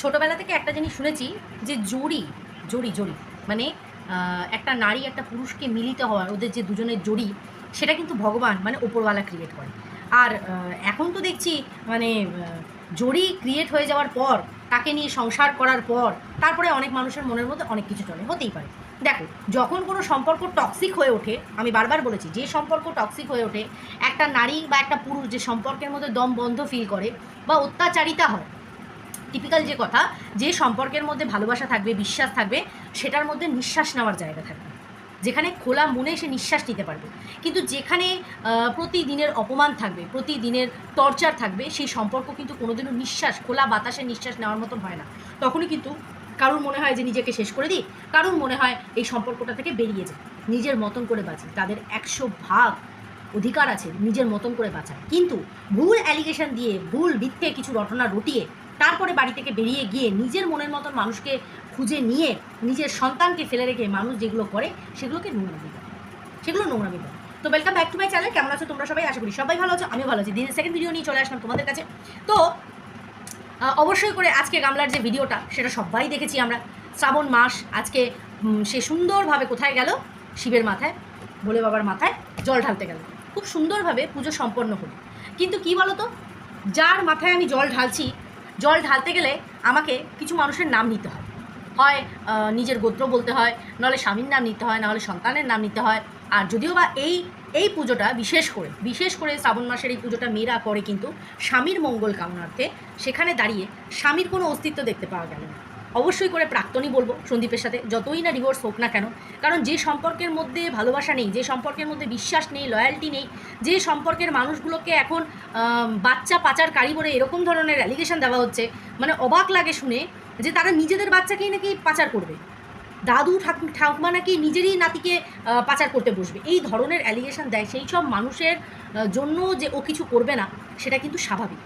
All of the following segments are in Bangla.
ছোটোবেলা থেকে একটা জিনিস শুনেছি যে জড়ি জড়ি জড়ি মানে একটা নারী, একটা পুরুষকে মিলিত হওয়ার, ওদের যে দুজনের জড়ি, সেটা কিন্তু ভগবান মানে ওপরওয়ালা ক্রিয়েট করে। আর এখন তো দেখছি মানে জড়ি ক্রিয়েট হয়ে যাওয়ার পর, তাকে নিয়ে সংসার করার পর, তারপরে অনেক মানুষের মনের মধ্যে অনেক কিছু চলে, হতেই পারে। দেখো, যখন কোনো সম্পর্ক টক্সিক হয়ে ওঠে, আমি বারবার বলেছি, যে সম্পর্ক টক্সিক হয়ে ওঠে, একটা নারী বা একটা পুরুষ যে সম্পর্কের মধ্যে দম বন্ধ ফিল করে বা অত্যাচারিতা হয় টিপিক্যাল যে কথা, যে সম্পর্কের মধ্যে ভালোবাসা থাকবে, বিশ্বাস থাকবে, সেটার মধ্যে নিঃশ্বাস নেওয়ার জায়গা থাকবে। যেখানে খোলা মনে সে নিঃশ্বাস নিতে পারবে। কিন্তু যেখানে প্রতিদিনের অপমান থাকবে, প্রতিদিনের টর্চার থাকবে, সেই সম্পর্ক কিন্তু কোনোদিনও নিঃশ্বাস, খোলা বাতাসে নিঃশ্বাস নেওয়ার মতন হয় না। তখনই কিন্তু কারুর মনে হয় যে নিজেকে শেষ করে দিই, কারুর মনে হয় এই সম্পর্কটা থেকে বেরিয়ে যায়। নিজের মতন করে বাঁচি। তাদের একশো ভাগ অধিকার আছে নিজের মতন করে বাঁচার। কিন্তু ভুল অ্যালিগেশন দিয়ে, ভুল মিথ্যে কিছু রটনা রটিয়ে তারপরে বাড়ি থেকে বেরিয়ে গিয়ে নিজের মনের মতন মানুষকে খুঁজে নিয়ে নিজের সন্তানকে ফেলে রেখে মানুষ যেগুলো করে, সেগুলোকে নোংরামি করে। সেগুলো নোংরামি করে। তো welcome back to my channel কেমন আছো তোমরা সবাই? আশা করি সবাই ভালো আছো আমি ভালো আছি। দিনের সেকেন্ড ভিডিও নিয়ে চলে আসলাম তোমাদের কাছে। তো অবশ্যই করে আজকে গামলার যে ভিডিওটা সেটা সবাই দেখেছি আমরা। শ্রাবণ মাস, আজকে সে সুন্দরভাবে কোথায় গেল? শিবের মাথায়, ভোলে বাবার মাথায় জল ঢালতে গেল। খুব সুন্দরভাবে পুজো সম্পন্ন হলো। কিন্তু কি বলো তো যার মাথায় আমি জল ঢালছি জল ঢালতে গেলে আমাকে কিছু মানুষের নাম নিতে হয়। হয় নিজের গোত্র বলতে হয়, নাহলে স্বামীর নাম নিতে হয়, নাহলে সন্তানের নাম নিতে হয়। আর যদিও বা এই এই পুজোটা বিশেষ করে বিশেষ করে শ্রাবণ মাসের এই পুজোটা মেয়েরা করে কিন্তু স্বামীর মঙ্গল কামনার্থে সেখানে দাঁড়িয়ে স্বামীর কোনো অস্তিত্ব দেখতে পাওয়া গেল না। অবশ্যই করে প্রাক্তনই বলব সন্দীপের সাথে, যতই না ডিভোর্স হোক না কেন। কারণ যে সম্পর্কের মধ্যে ভালোবাসা নেই, যে সম্পর্কের মধ্যে বিশ্বাস নেই লয়্যালটি নেই, যে সম্পর্কের মানুষগুলোকে এখন বাচ্চা পাচার কারি বলে এরকম ধরনের অ্যালিগেশন দেওয়া হচ্ছে মানে অবাক লাগে শুনে যে তারা নিজেদের বাচ্চাকেই নাকি পাচার করবে। দাদু ঠাকুর ঠাকুমা নাকি নিজেরই নাতিকে পাচার করতে বসবে। এই ধরনের অ্যালিগেশন দেয়, সেই সব মানুষের জন্য যে ও কিছু করবে না, সেটা কিন্তু স্বাভাবিক।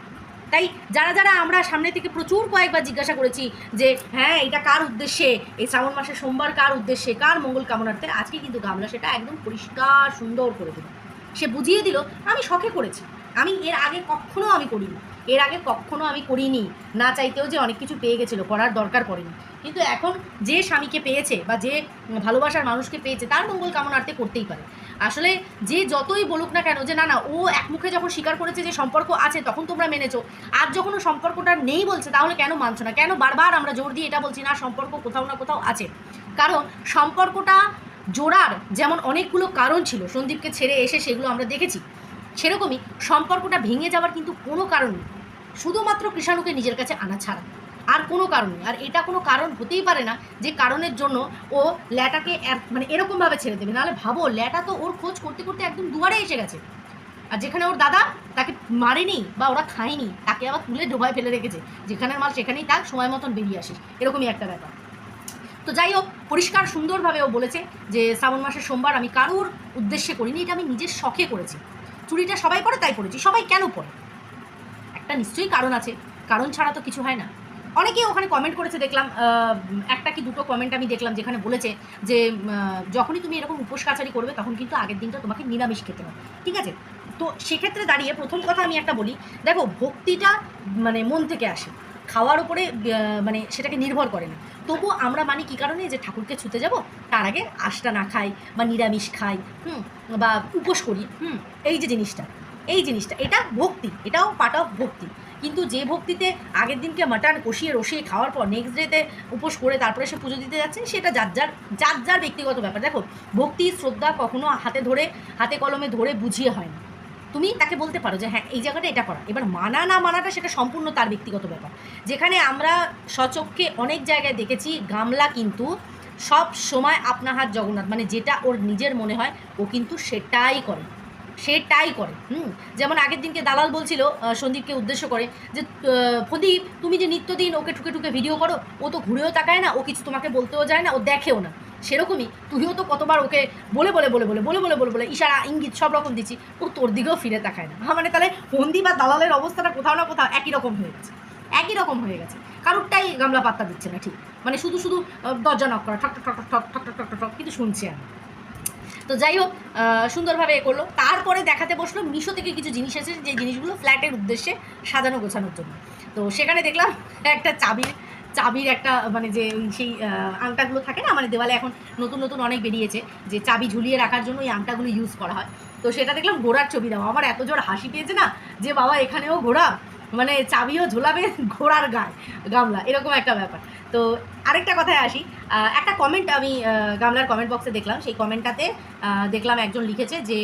তাই যারা যারা আমরা সামনে থেকে প্রচুর কয়েকবার জিজ্ঞাসা করেছি যে হ্যাঁ এটা কার উদ্দেশ্যে? এই শ্রাবণ মাসে সোমবার কার উদ্দেশ্যে? কার মঙ্গল কামনার্থে? আজকে কিন্তু গামলা সেটা একদম পরিষ্কার, সুন্দর করে দিল। সে বুঝিয়ে দিল, আমি শখে করেছি। আমি এর আগে কখনো আমি করিনি। এর আগে কখনো আমি করিনি। না চাইতেও যে অনেক কিছু পেয়ে গেছিল, করার দরকার পড়েনি। কিন্তু এখন যে স্বামীকে পেয়েছে বা যে ভালোবাসার মানুষকে পেয়েছে, তার মঙ্গল কামনার্থে করতেই পারে। আসলে যে যতই বলুক না কেন, যে না না, ও এক মুখে যখন স্বীকার করেছে যে সম্পর্ক আছে, তখন তোমরা মেনেছো। আর যখন ও সম্পর্কটা নেই বলছে, তাহলে কেন মানছো না? কেন বারবার আমরা জোর দিয়ে এটা বলছি, না, সম্পর্ক কোথাও না কোথাও আছে? কারণ সম্পর্কটা জোড়ার যেমন অনেকগুলো কারণ ছিল, সন্দীপকে ছেড়ে এসে সেগুলো আমরা দেখেছি, সেরকমই সম্পর্কটা ভেঙে যাওয়ার কিন্তু কোনো কারণ নেই। শুধুমাত্র কৃষাণুকে নিজের কাছে আনা ছাড়া। আর কোনো কারণ আর এটা কোনো কারণ হতেই পারে না যে কারণের জন্য ও ল্যাটাকে মানে এরকমভাবে ছেড়ে দেবে। নাহলে ভাবো ল্যাটা তো ওর খোঁজ করতে করতে একদম দুয়ারে এসে গেছে। আর যেখানে ওর দাদা তাকে মারেনি বা ওরা খায়নি, তাকে আবার তুলে ডোবায় ফেলে রেখেছে। যেখানের মাল সেখানেই থাক, সময় মতন বেরিয়ে আসিস। এরকমই একটা ব্যাপার। তো যাই হোক, পরিষ্কার সুন্দরভাবে ও বলেছে যে শ্রাবণ মাসের সোমবার আমি কারোর উদ্দেশ্যে করিনি, এটা আমি নিজের শখে করেছি। চুরিটা সবাই করে, তাই করেছি। সবাই কেন পড়ে একটা নিশ্চয়ই কারণ আছে। কারণ ছাড়া তো কিছু হয় না। অনেকেই ওখানে কমেন্ট করেছে, দেখলাম একটা কি দুটো কমেন্ট আমি দেখলাম যেখানে বলেছে যে যখনই তুমি এরকম উপোস কাছারি করবে, তখন কিন্তু আগের দিনটা তোমাকে নিরামিষ খেতে হবে। ঠিক আছে? তো সেক্ষেত্রে দাঁড়িয়ে প্রথম কথা আমি একটা বলি, দেখো, ভক্তিটা মানে মন থেকে আসে। খাওয়ার উপরে মানে সেটাকে নির্ভর করে না। তবু আমরা মানি কী কারণে? যে ঠাকুরকে ছুতে যাব, তার আগে আশটা না খাই, বা নিরামিষ খাই, হুম, বা উপোস করি, হুম, এই যে জিনিসটা, এই জিনিসটা, এটা ভক্তি, এটাও পার্ট অফ ভক্তি। কিন্তু যে ভক্তিতে আগের দিনকে মাটন কষিয়ে রসিয়ে খাওয়ার পর নেক্সট ডেতে উপোস করে তারপরে সে পুজো দিতে যাচ্ছে, সেটা যার যার যার যার ব্যক্তিগত ব্যাপার। দেখো, ভক্তি, শ্রদ্ধা কখনো হাতে ধরে, হাতে কলমে ধরে বুঝিয়ে হয় না। তুমি তাকে বলতে পারো যে হ্যাঁ এই জায়গাটা এটা করা। এবার মানা না মানাটা সেটা সম্পূর্ণ তার ব্যক্তিগত ব্যাপার। যেখানে আমরা সচক্ষে অনেক জায়গায় দেখেছি, গামলা কিন্তু সব সময় আপনা হাত জগন্নাথ মানে যেটা ওর নিজের মনে হয়, ও কিন্তু সেটাই করে। সেটাই করে হুম? যেমন আগের দিনকে দালাল বলছিল সন্দীপকে উদ্দেশ্য করে যে প্রদীপ তুমি যে নিত্যদিন ওকে ঠুকে ঠুকে ভিডিও করো ও তো ঘুরেও তাকায় না ও কিছু তোমাকে বলতেও যায় না ও দেখেও না। সেরকমই তুইও তো কতবার ওকে বলে বলে বলে বলে বলে বলে বলে বলে ইশারা ইঙ্গিত সব রকম দিচ্ছি ও তোর দিকেও ফিরে তাকায় না। হ্যাঁ, মানে তাহলে ফন্দি বা দালালের অবস্থাটা কোথাও না কোথাও একই রকম হয়ে গেছে একই রকম হয়ে গেছে। কারোরটাই গামলা পাত্তা দিচ্ছে না ঠিক? মানে শুধু শুধু দরজা নক করা ঠক ঠক ঠক ঠক ঠক ঠক ঠক ঠক কিন্তু শুনছি আমি তো যাই হোক সুন্দরভাবে এ করল। তারপরে দেখাতে বসল মিশো থেকে কিছু জিনিস এসেছে যে জিনিসগুলো ফ্ল্যাটের উদ্দেশ্যে সাজানো গোছানোর জন্য। তো সেখানে দেখলাম একটা চাবির চাবির একটা মানে যে সেই আংটাগুলো থাকে না মানে দেওয়ালে এখন নতুন নতুন অনেক বেরিয়েছে, যে চাবি ঝুলিয়ে রাখার জন্য ওই আংটাগুলো ইউজ করা হয়। তো সেটা দেখলাম ঘোড়ার ছবি দেওয়া আমার এত জোর হাসি পেয়েছে না, যে বাবা এখানেও ঘোড়া। মানে চাবিও ঝোলাবে ঘোড়ার গায়ে, গামলা, এরকম একটা ব্যাপার। তো আরেকটা কথায় আসি একটা কমেন্ট আমি গামলার কমেন্ট বক্সে দেখলাম। সেই কমেন্টটাতে দেখলাম একজন লিখেছে যে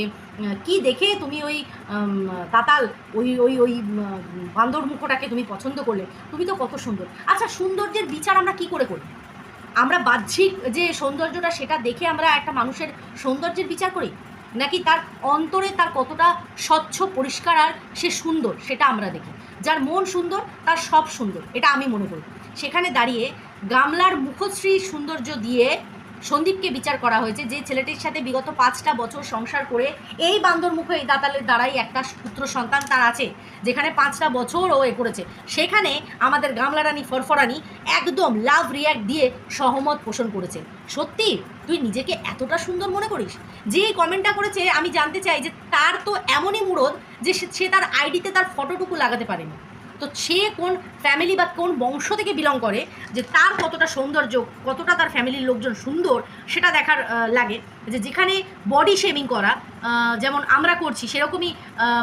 কি দেখে তুমি ওই তাতাল, ওই ওই ওই বান্দর মুখটাকে তুমি পছন্দ করলে? তুমি তো কত সুন্দর। আচ্ছা সৌন্দর্যের বিচার আমরা কি করে করি? আমরা বাহ্যিক যে সৌন্দর্যটা, সেটা দেখে আমরা একটা মানুষের সৌন্দর্যের বিচার করি? নাকি তার অন্তরে তার কতটা স্বচ্ছ, পরিষ্কার আর সে সুন্দর, সেটা আমরা দেখি। যার মন সুন্দর, তার সব সুন্দর, এটা আমি মনে করি। সেখানে দাঁড়িয়ে গামলার মুখশ্রী সৌন্দর্য দিয়ে সন্দীপকে বিচার করা হয়েছে যে ছেলেটির সাথে বিগত পাঁচটা বছর সংসার করে এই বান্দর মুখ এই দাতালের দ্বারাই একটা পুত্র সন্তান তার আছে, যেখানে পাঁচটা বছর ও এ করেছে। সেখানে আমাদের গামলা রানী ফরফরানি একদম লাভ রিয়াক্ট দিয়ে সহমত পোষণ করেছে। সত্যি? তুই নিজেকে এতটা সুন্দর মনে করিস? যে কমেন্টটা করেছে, আমি জানতে চাই যে তার তো এমনই মুরদ যে সে তার আইডিতে তার ফটোটুকু লাগাতে পারেনি। তো সে কোন ফ্যামিলি বা কোন বংশ থেকে বিলং করে, যে তার কতটা সৌন্দর্য, কতটা তার ফ্যামিলির লোকজন সুন্দর, সেটা দেখার লাগে। যে যেখানে বডি শেমিং করা যেমন আমরা করছি, সেরকমই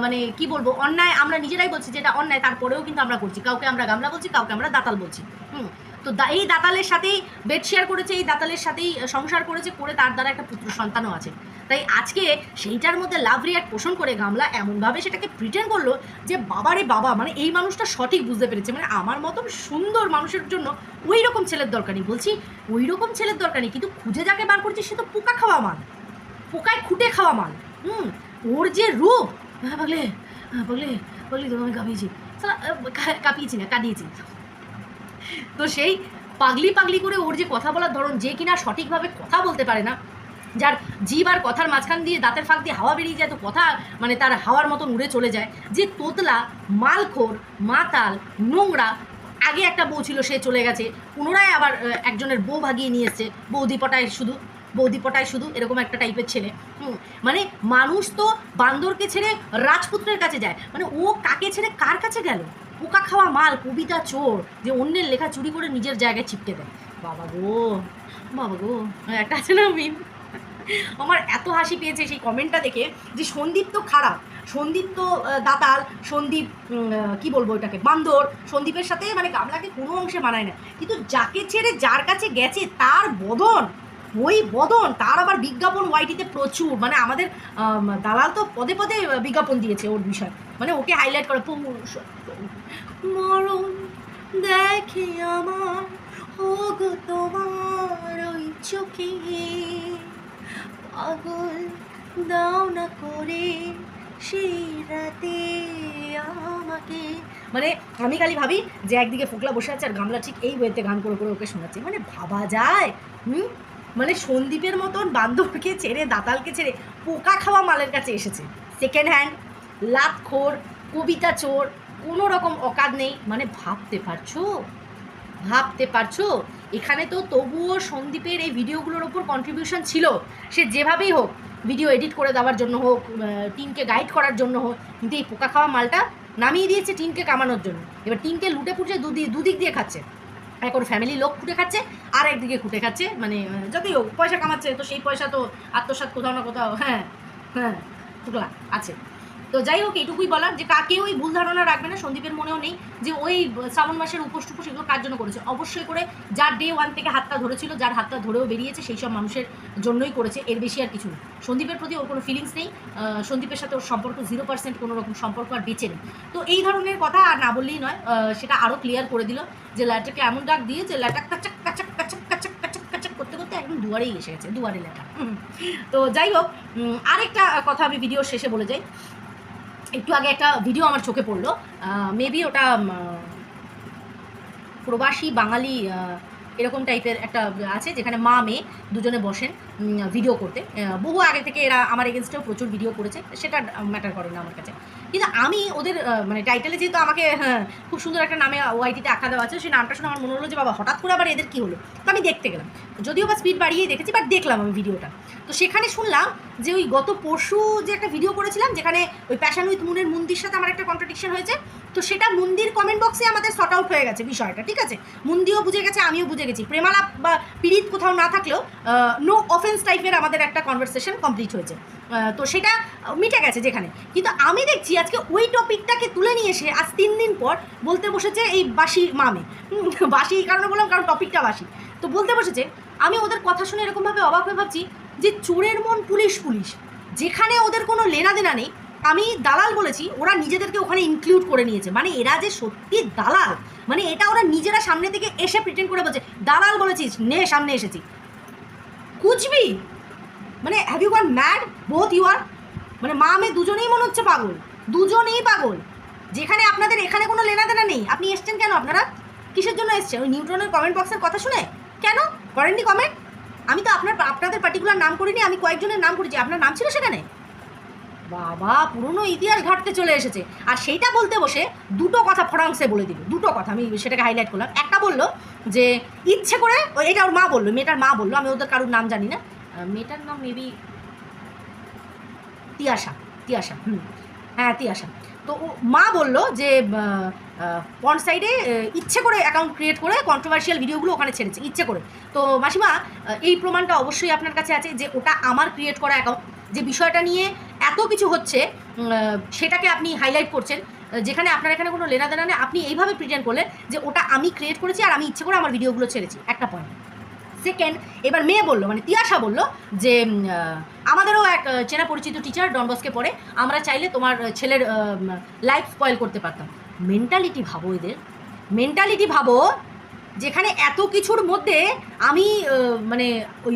মানে কি বলব, অন্যায় আমরা নিজেরাই বলছি যেটা অন্যায়, তারপরেও কিন্তু আমরা করছি। কাউকে আমরা গামলা বলছি, কাউকে আমরা দাতাল বলছি। হুম তো এই দাতালের সাথেই বেড শেয়ার করেছে, এই দাতালের সাথেই সংসার করেছে করে তার দ্বারা একটা পুত্র সন্তানও আছে। তাই আজকে সেইটার মধ্যে লাভ রিয়াক্ট পোষণ করে গামলা এমনভাবে সেটাকে প্রিটেন্ড করল যে, বাবারে বাবা মানে এই মানুষটা সঠিক বুঝতে পেরেছে। মানে আমার মতন সুন্দর মানুষের জন্য ওই রকম ছেলের দরকার নেই। বলছি ওই রকম ছেলের দরকার নেই। কিন্তু খুঁজে যাকে বার করছে, সে তো পোকা খাওয়া মাল পোকায় খুঁটে খাওয়া মাল হুম, ওর যে রূপ হ্যাঁ বলে হ্যাঁ তো আমি কাঁপিয়েছি। কাঁপিয়েছি না, কাঁদিয়েছি। তো সেই পাগলি পাগলি করে ওর যে কথা বলার ধরন, যে কিনা সঠিকভাবে কথা বলতে পারে না, যার জীব আর কথার মাঝখান দিয়ে দাঁতের ফাঁক দিয়ে হাওয়া বেরিয়ে যায়, তো কথা মানে তার হাওয়ার মতন উড়ে চলে যায়। যে তোতলা, মালখোর, মাতাল, নোংরা, আগে একটা বউ ছিল, সে চলে গেছে। পুনরায় আবার একজনের বউ ভাগিয়ে নিয়ে এসছে। বৌদি পটায় শুধু, বৌদি পটায় শুধু এরকম একটা টাইপের ছেলে। হুম মানে মানুষ তো বান্দরকে ছেড়ে রাজপুত্রের কাছে যায়। মানে ও কাকে ছেড়ে কার কাছে গেল? পোকা খাওয়া মাল, কবিতা চোর, যে অন্যের লেখা চুরি করে নিজের জায়গায় চিপকে দেয়। বাবা গো বাবা গো, একটা আছে না মিম? আমার এত হাসি পেয়েছে সেই কমেন্টটা দেখে যে সন্দীপ তো খারাপ, সন্দীপ তো দাতাল, সন্দীপ কি বলব এটাকে, বান্দর, সন্দীপের সাথে মানে গামলাকে কোনো অংশে মানায় না। কিন্তু যাকে ছেড়ে যার কাছে গেছে তার বদন, ওই বদন, তার আবার বিজ্ঞাপন ওয়াইটিতে প্রচুর মানে আমাদের দালাল তো পদে পদে বিজ্ঞাপন দিয়েছে ওর বিষয়। মানে ওকে হাইলাইট করে মরণ দেখে আমার হোক তোমার ওই চোখে। পাগল দাও না করে সেই রাতে আমাকে। মানে আমি খালি ভাবি যে একদিকে ফোকলা বসে আছে আর গামলা ঠিক এই ওয়েতে গান করে করে ওকে শোনাচ্ছে। মানে ভাবা যায়, হুম? মানে সন্দীপের মতন বান্ধবকে ছেড়ে, দাতালকে ছেড়ে পোকা খাওয়া মালের কাছে এসেছে। সেকেন্ড হ্যান্ড লাতখোর, কবিতা চোর কোনো রকম অকাদ নেই। মানে ভাবতে পারছ? ভাবতে পারছ? এখানে তো তবুও সন্দীপের এই ভিডিওগুলোর ওপর কন্ট্রিবিউশন ছিল। সে যেভাবেই হোক ভিডিও এডিট করে দেওয়ার জন্য হোক টিমকে গাইড করার জন্য হোক, কিন্তু এই পোকা খাওয়া মালটা নামিয়ে দিয়েছে টিমকে কামানোর জন্য। এবার টিমকে লুটে পুটে দুদিক দুদিক দিয়ে খাচ্ছে। এক ওর ফ্যামিলির লোক খুঁটে খাচ্ছে, আর একদিকে খুঁটে খাচ্ছে। মানে হোক, পয়সা কামাচ্ছে, তো সেই পয়সা তো আত্মসাৎ কোথাও না কোথাও হ্যাঁ হ্যাঁ টুকলা, আছে। তো যাই হোক, এইটুকুই বলার যে কাকে ওই ভুল ধারণা রাখবে না, সন্দীপের মনেও নেই যে ওই শ্রাবণ মাসের উপোস টুপোস কার জন্য করেছে। অবশ্যই করে যার ডে ওয়ান থেকে হাতটা ধরেছিল, যার হাতটা ধরেও বেরিয়েছে, সেই সব মানুষের জন্যই করেছে, এর বেশি আর কিছু না। সন্দীপের প্রতি ওর কোনো ফিলিংস নেই সন্দীপের সাথে ওর সম্পর্ক জিরো পার্সেন্ট কোনো রকম সম্পর্ক আর বেঁচে নেই। তো এই ধরনের কথা আর না বললেই নয় সেটা আরও ক্লিয়ার করে দিল যে ল্যাটাকে এমন ডাক দিয়ে যে ল্যাটা কাচাক কাচাক কাচাক কাচাক কাচাক কাচাক করতে করতে একদম দুয়ারেই এসে গেছে, দুয়ারে ল্যাটা। তো যাই হোক আরেকটা কথা আমি ভিডিও শেষে বলে যাই। একটু আগে একটা ভিডিও আমার চোখে পড়ল। মেবি ওটা প্রবাসী বাঙালি এরকম টাইপের একটা আছে যেখানে মা মেয়ে দুজনে বসেন। ভিডিও করতে। বহু আগে থেকে এরা আমার এগেনস্টেও প্রচুর ভিডিও করেছে সেটা ম্যাটার করে না আমার কাছে। কিন্তু আমি ওদের মানে টাইটেলে যেহেতু আমাকে হ্যাঁ, খুব সুন্দর একটা নামে ওয়াইটিতে আঁকা দেওয়া আছে সেই নামটা শুনে আমার মনে হলো যে বাবা হঠাৎ করে আবার এদের কী হলো? তো আমি দেখতে গেলাম। যদিও বা স্পিড বাড়িয়েই দেখেছি বাট দেখলাম আমি ভিডিওটা তো সেখানে শুনলাম যে ওই গত পরশু যে একটা ভিডিও করেছিলাম যেখানে ওই প্যাশান উইথ মুনের মন্দির সাথে আমার একটা কন্ট্রাডিকশন হয়েছে তো সেটা মন্দির কমেন্ট বক্সে আমাদের শর্ট আউট হয়ে গেছে বিষয়টা ঠিক আছে? মন্দিও বুঝে গেছে আমিও বুঝে গেছি। প্রেমালাপ বা পীড়িত কোথাও না থাকলেও নো অফেন্স টাইপের আমাদের একটা কনভারসেশন কমপ্লিট হয়েছে। তো সেটা মিটে গেছে যেখানে। কিন্তু আমি দেখছি আজকে ওই টপিকটাকে তুলে নিয়ে এসে আজ তিন দিন পর বলতে বসেছে এই বাসি মামে। বাসি এই কারণে বললাম, কারণ টপিকটা বাসি। তো বলতে বসেছে, আমি ওদের কথা শুনে এরকমভাবে অবাক হয়ে ভাবছি যে চোরের মন পুলিশ পুলিশ। যেখানে ওদের কোনো লেনা দেনা নেই, আমি দালাল বলেছি, ওরা নিজেদেরকে ওখানে ইনক্লুড করে নিয়েছে। মানে এরা যে সত্যি দালাল মানে এটা ওরা নিজেরা সামনে থেকে এসে প্রিটেন্ড করে বলছে, দালাল বলেছিস, নে, সামনে এসেছি। কুচবি মানে have you gone mad both you are মানে মা মেয়ে দুজনেই মনে হচ্ছে পাগল দুজনেই পাগল যেখানে আপনাদের এখানে কোনো লেনা দেনা নেই আপনি এসছেন কেন আপনারা কিসের জন্য এসছেন ওই নিউট্রনের কমেন্ট বক্সের কথা শুনে? কেন? করেননি কমেন্ট আমি তো আপনার, আপনাদের পার্টিকুলার নাম করিনি। আমি কয়েকজনের নাম করেছি। আপনার নাম ছিল সেখানে? বাবা, পুরনো ইতিহাস ঘাটতে চলে এসেছে। আর সেইটা বলতে বসে দুটো কথা ফরাংসে বলে দিল। দুটো কথা, আমি সেটাকে হাইলাইট করলাম। একটা বলল যে, ইচ্ছে করে এটা ওর মা বলল, মেয়েটার মা বলল, আমি ওদের কারোর নাম জানি না। মেয়েটার নাম মেবি তিয়াশা তিয়াশা, হুম হ্যাঁ তিয়াশা। তো মা বলল যে পন সাইডে ইচ্ছে করে অ্যাকাউন্ট ক্রিয়েট করে কন্ট্রোভার্সিয়াল ভিডিওগুলো ওখানে ছেড়েছে, ইচ্ছে করে। তো মাসিমা এই প্রমাণটা অবশ্যই আপনার কাছে আছে যে, ওটা আমার ক্রিয়েট করা অ্যাকাউন্ট যে বিষয়টা নিয়ে এত কিছু হচ্ছে সেটাকে আপনি হাইলাইট করছেন যেখানে আপনার এখানে কোনো লেনা দেনা নেই, আপনি এইভাবে প্রিটেন্ড করলেন যে ওটা আমি ক্রিয়েট করেছি আর আমি ইচ্ছে করে আমার ভিডিওগুলো ছেড়েছি। একটা পয়েন্ট সেকেন্ড এবার মেয়ে বলল মানে তিয়াশা বলল যে আমাদেরও এক চেনা পরিচিত টিচার ডনবসকে পড়ে, আমরা চাইলে তোমার ছেলের লাইফ স্পয়েল করতে পারতাম। মেন্টালিটি ভাবো এদের। মেন্টালিটি ভাবো যেখানে এত কিছুর মধ্যে আমি মানে ওই,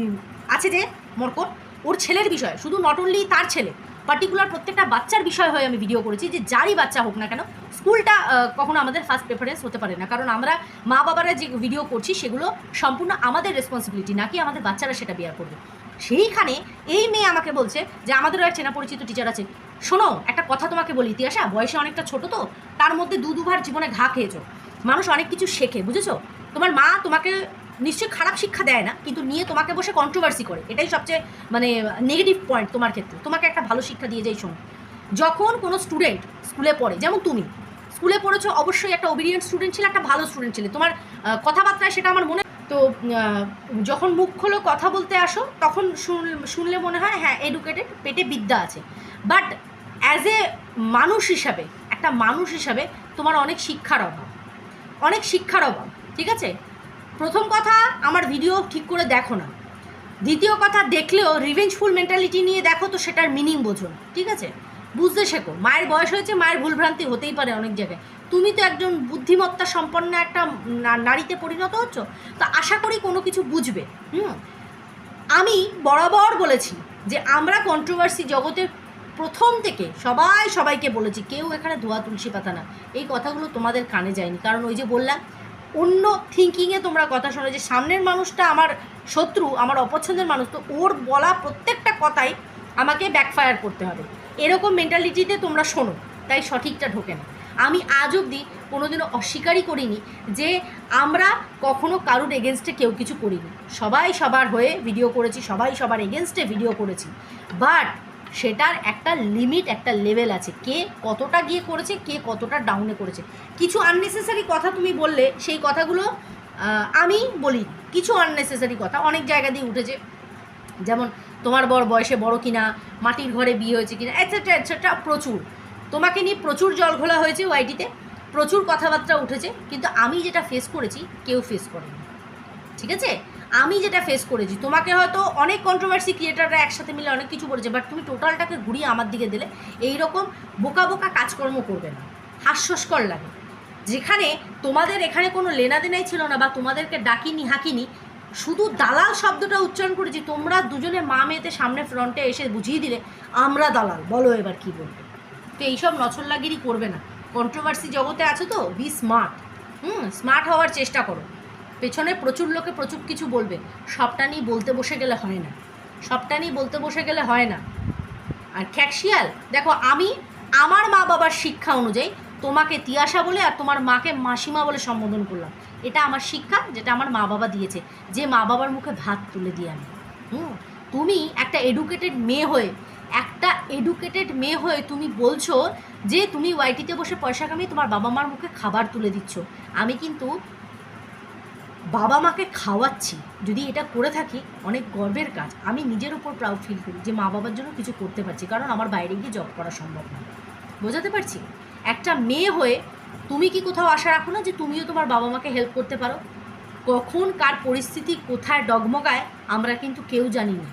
আছে যে মরকট? ওর ছেলের বিষয়, শুধু নট অনলি তার ছেলে পার্টিকুলার প্রত্যেকটা বাচ্চার বিষয় হয়ে আমি ভিডিও করেছি যে যারই বাচ্চা হোক না কেন স্কুলটা কখনো আমাদের ফার্স্ট প্রেফারেন্স হতে পারে না। কারণ আমরা মা বাবারা যে ভিডিও করছি সেগুলো সম্পূর্ণ আমাদের রেসপন্সিবিলিটি নাকি আমাদের বাচ্চারা সেটা বেয়ার করবে। সেইখানে এই মেয়ে আমাকে বলছে যে, আমাদেরও এক চেনা পরিচিত টিচার আছে। শোনো, একটা কথা তোমাকে বলি, ইতিহাসা, বয়সে অনেকটা ছোট তো, তার মধ্যে দু দুবার জীবনে ঘা খেয়েছো। মানুষ অনেক কিছু শেখে, বুঝেছ? তোমার মা তোমাকে নিশ্চয়ই খারাপ শিক্ষা দেয় না, কিন্তু নিয়ে তোমাকে বসে কন্ট্রোভার্সি করে। এটাই সবচেয়ে মানে নেগেটিভ পয়েন্ট তোমার ক্ষেত্রে। তোমাকে একটা ভালো শিক্ষা দিয়ে যাই শোনো যখন কোনো স্টুডেন্ট স্কুলে পড়ে, যেমন তুমি স্কুলে পড়েছো, অবশ্যই একটা ওবিডিয়েন্ট স্টুডেন্ট ছিল, একটা ভালো স্টুডেন্ট ছিলে। তোমার কথাবার্তায় সেটা আমার মনে, তো যখন মুখ খোলো, কথা বলতে আসো, তখন শুন- শুনলে মনে হয় হ্যাঁ এডুকেটেড পেটে বিদ্যা আছে। বাট অ্যাজ এ মানুষ হিসাবে, একটা মানুষ হিসাবে তোমার অনেক শিক্ষার অভাব। অনেক শিক্ষার অভাব, ঠিক আছে? প্রথম কথা, আমার ভিডিও ঠিক করে দেখো না। দ্বিতীয় কথা, দেখলেও রিভেঞ্জফুল মেন্টালিটি নিয়ে দেখো তো সেটার মিনিং বোঝো। ঠিক আছে? বুঝতে শেখো। মায়ের বয়স হয়েছে, মায়ের ভুলভ্রান্তি হতেই পারে অনেক জায়গায়। তুমি তো একজন বুদ্ধিমত্তা সম্পন্ন একটা নারীতে পরিণত হচ্ছ, তো আশা করি কোনো কিছু বুঝবে। হুম? আমি বরাবর বলেছি যে আমরা কন্ট্রোভার্সি জগতের প্রথম থেকে সবাই সবাইকে বলেছি, কেউ এখানে ধোয়া তুলসী পাতা না। এই কথাগুলো তোমাদের কানে যায়নি। কারণ ওই যে বললাম অন্য থিঙ্কিংয়ে তোমরা কথা শোনো যে সামনের মানুষটা আমার শত্রু, আমার অপছন্দের মানুষ, তো ওর বলা প্রত্যেকটা কথাই আমাকে ব্যাকফায়ার করতে হবে। এরকম মেন্টালিটিতে তোমরা শোনো, তাই সঠিকটা ঢোকে না। আমি আজ অবধি কোনোদিনও অস্বীকারই করিনি যে আমরা কখনো কারুর এগেনস্টে কেউ কিছু করিনি। সবাই সবার হয়ে ভিডিও করেছি, সবাই সবার এগেনস্টে ভিডিও করেছি। বাট সেটার একটা লিমিট একটা লেভেল আছে। কে কতটা গিয়ে করেছে, কে কতটা ডাউনে করেছে। কিছু আননেসেসারি কথা তুমি বললে, সেই কথাগুলো আমি বলি। কিছু আননেসেসারি কথা অনেক জায়গা দিয়ে উঠেছে। যেমন, তোমার বর বয়সে বড় কিনা, মাটির ঘরে বিয়ে হয়েছে কিনা এটসেট্রা এটসেট্রা প্রচুর। তোমাকে নিয়ে প্রচুর জল ঘোলা হয়েছে ওয়াইটিতে প্রচুর কথাবার্তা উঠেছে, কিন্তু আমি যেটা ফেস করেছি, কেউ ফেস করেনি। ঠিক আছে? আমি যেটা ফেস করেছি, তোমাকে হয়তো অনেক কন্ট্রোভার্সি ক্রিয়েটাররা একসাথে মিলে অনেক কিছু বলেছে বাট তুমি টোটালটাকে ঘুরিয়ে আমার দিকে দিলে এই রকম বোকা বোকা কাজকর্ম করবে না। হাস্যস্কর লাগে। যেখানে তোমাদের এখানে কোনো লেনাদেনাই ছিল না বা তোমাদেরকে ডাকিনি, হাকিনি, শুধু দালাল শব্দটা উচ্চারণ করেছি, তোমরা দুজনে মা মেয়েতে সামনে ফ্রন্টে এসে বুঝিয়ে দিলে, আমরা দালাল, বলো এবার কি বলবে? তো এইসব নছল্লাগিরি করবে না। কন্ট্রোভার্সি জগতে আছো তো বি স্মার্ট হুম স্মার্ট হওয়ার চেষ্টা করো। পেছনে প্রচুর লোকে প্রচুর কিছু বলবে। সবটা নিয়ে বলতে বসে গেলে হয় না। সবটা নিয়ে বলতে বসে গেলে হয় না। আর খ্যাকশিয়াল দেখো আমি আমার মা বাবার শিক্ষা অনুযায়ী তোমাকে তিয়াশা বলে আর তোমার মাকে মাসিমা বলে সম্বোধন করলাম। এটা আমার শিক্ষা যেটা আমার মা বাবা দিয়েছে। যে মা বাবার মুখে ভাত তুলে দিয়ে আমি। হুম? তুমি একটা এডুকেটেড মেয়ে হয়ে, একটা এডুকেটেড মেয়ে হয়ে তুমি বলছো যে তুমি ওয়াইটিতে বসে পয়সা কামিয়ে তোমার বাবা মার মুখে খাবার তুলে দিচ্ছ। আমি কিন্তু বাবা মাকে খাওয়াচ্ছি। যদি এটা করে থাকি, অনেক গর্বের কাজ। আমি নিজের উপর প্রাউড ফিল করি যে মা বাবার জন্য কিছু করতে পারছি, কারণ আমার বাইরে গিয়ে জব করা সম্ভব না। বোঝাতে পারছি? একটা মেয়ে হয়ে তুমি কি কোথাও আশা রাখো না যে তুমিও তোমার বাবা মাকে হেল্প করতে পারো? কখন কার পরিস্থিতি কোথায় ডগমগায়, আমরা কিন্তু কেউ জানি না।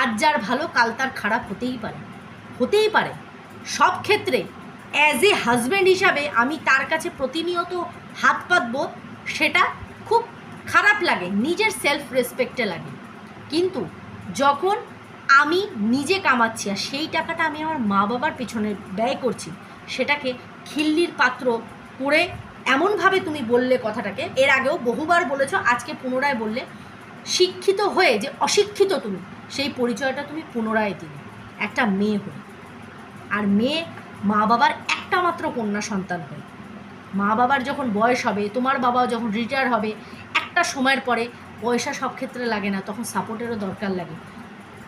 আজ যার ভালো, কাল তার খারাপ হতেই পারে। হতেই পারে। সব ক্ষেত্রে অ্যাজ এ হাজব্যান্ড হিসাবে আমি তার কাছে প্রতিনিয়ত হাত পাতবো সেটা খারাপ লাগে, নিজের সেলফ রেসপেক্টে লাগে। কিন্তু যখন আমি নিজে কামাচ্ছি আর সেই টাকাটা আমি আমার মা বাবার পেছনে ব্যয় করছি, সেটাকে খিল্লির পাত্র করে এমনভাবে তুমি বললে কথাটাকে, এর আগেও বহুবার বলেছ, আজকে পুনরায় বললে, শিক্ষিত হয়ে যে অশিক্ষিত তুমি, সেই পরিচয়টা তুমি পুনরায় দিলে, একটা মেয়ে হয়ে। আর মেয়ে মা বাবার একটা মাত্র কন্যা সন্তান হয়। মা বাবার যখন বয়স হবে, তোমার বাবা যখন রিটায়ার হবে একটা সময়ের পরে পয়সা সব ক্ষেত্রে লাগে না, তখন সাপোর্টেরও দরকার লাগে।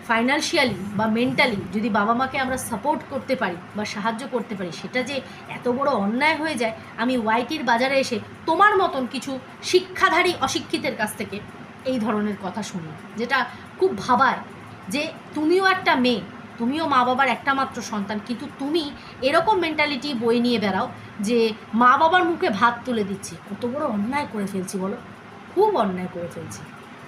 ফাইন্যান্সিয়ালি বা মেন্টালি যদি বাবা মাকে আমরা সাপোর্ট করতে পারি বা সাহায্য করতে পারি, সেটা যে এত বড় অন্যায় হয়ে যায়, আমি ওয়াইটির বাজারে এসে তোমার মতন কিছু শিক্ষাধারী অশিক্ষিতের কাছ থেকে এই ধরনের কথা শুনি, যেটা খুব ভাবায় যে তুমিও একটা মেয়ে, তুমিও মা বাবার একটা মাত্র সন্তান, কিন্তু তুমি এরকম মেন্টালিটি বই নিয়ে বেড়াও যে মা বাবার মুখে ভাত তুলে দিচ্ছি। কত বড় অন্যায় করে ফেলছি বলো? খুব অন্যায় করে ফেলছি।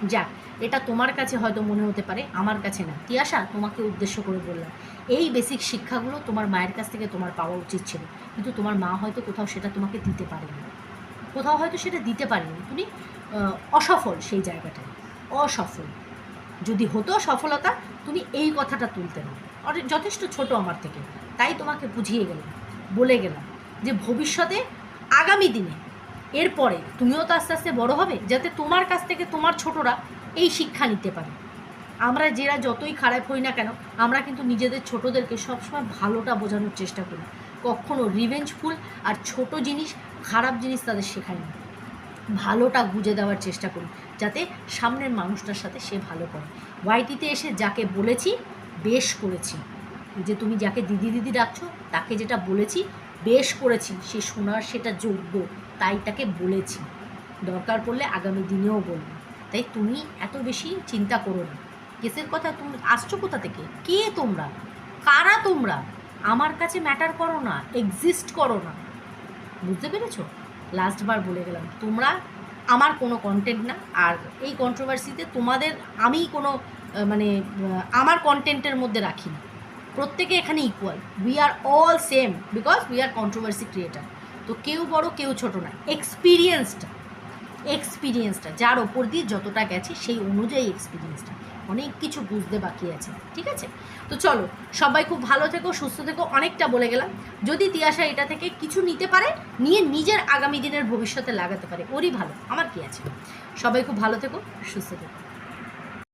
যাক, এটা তোমার কাছে হয়তো মনে হতে পারে, আমার কাছে না। তিয়াশা, তোমাকে উদ্দেশ্য করে বললাম, এই বেসিক শিক্ষাগুলো তোমার মায়ের কাছ থেকে তোমার পাওয়া উচিত ছিল। কিন্তু তোমার মা হয়তো কোথাও সেটা তোমাকে দিতে পারেনি। কোথাও হয়তো সেটা দিতে পারেনি। তুমি অসফল সেই জায়গাটায়। অসফল। যদি হতো সফলতা, তুমি এই কথাটা তুলতে না। যথেষ্ট ছোট আমার থেকে। তাই তোমাকে বুঝিয়ে গেলাম, বলে গেলাম যে ভবিষ্যতে আগামী দিনে এরপরে তুমিও তো আস্তে আস্তে বড় হবে, যাতে তোমার কাছ থেকে তোমার ছোটরা এই শিক্ষা নিতে পারে। আমরা যেরা যতই খারাপ হই না কেন, আমরা কিন্তু নিজেদের ছোটদেরকে সবসময় ভালোটা বোঝানোর চেষ্টা করি। কখনো রিভেঞ্জফুল আর ছোট জিনিস, খারাপ জিনিস তাদের শেখাই না। ভালোটা গুজে দেওয়ার চেষ্টা করি, যাতে সামনের মানুষটার সাথে সে ভালো করে। ওয়াইটিতে এসে যাকে বলেছি, বেশ করেছি। যে তুমি যাকে দিদি দিদি ডাকছো, তাকে যেটা বলেছি, বেশ করেছি। সে শোনার সেটা যোগ্য। তাই তাকে বলেছি। দরকার পড়লে আগামী দিনেও বলব। তাই তুমি এত বেশি চিন্তা করো না। কেসের কথা তুমি আসছো কোথা থেকে? কে তোমরা? কারা তোমরা? আমার কাছে ম্যাটার করো না এক্সিস্ট করো না। বুঝতে পেরেছ? লাস্টবার বলে গেলাম, তোমরা আমার কোনো কন্টেন্ট না, আর এই কন্ট্রোভার্সিতে তোমাদের আমি কোনো মানে আমার কন্টেন্টের মধ্যে রাখি না। প্রত্যেকে এখানে equal we are all same because we are controversy creator তো কেউ বড়, কেউ ছোট না এক্সপিরিয়েন্সটা এক্সপিরিয়েন্সটা যার ওপর দিয়ে যতটা গেছে সেই অনুযায়ী এক্সপিরিয়েন্সটা অনেক কিছু বুঝতে বাকি আছে, ঠিক আছে? তো চলো, সবাই খুব ভালো থেকো, সুস্থ থেকো, অনেকটা বলে গেলাম। যদি তিয়াশা এটা থেকে কিছু নিতে পারে, নিয়ে নিজের আগামী দিনের ভবিষ্যতে লাগাতে পারে, ওরই ভালো, আমার কি আছে? সবাই খুব ভালো থেকো, সুস্থ থেকো।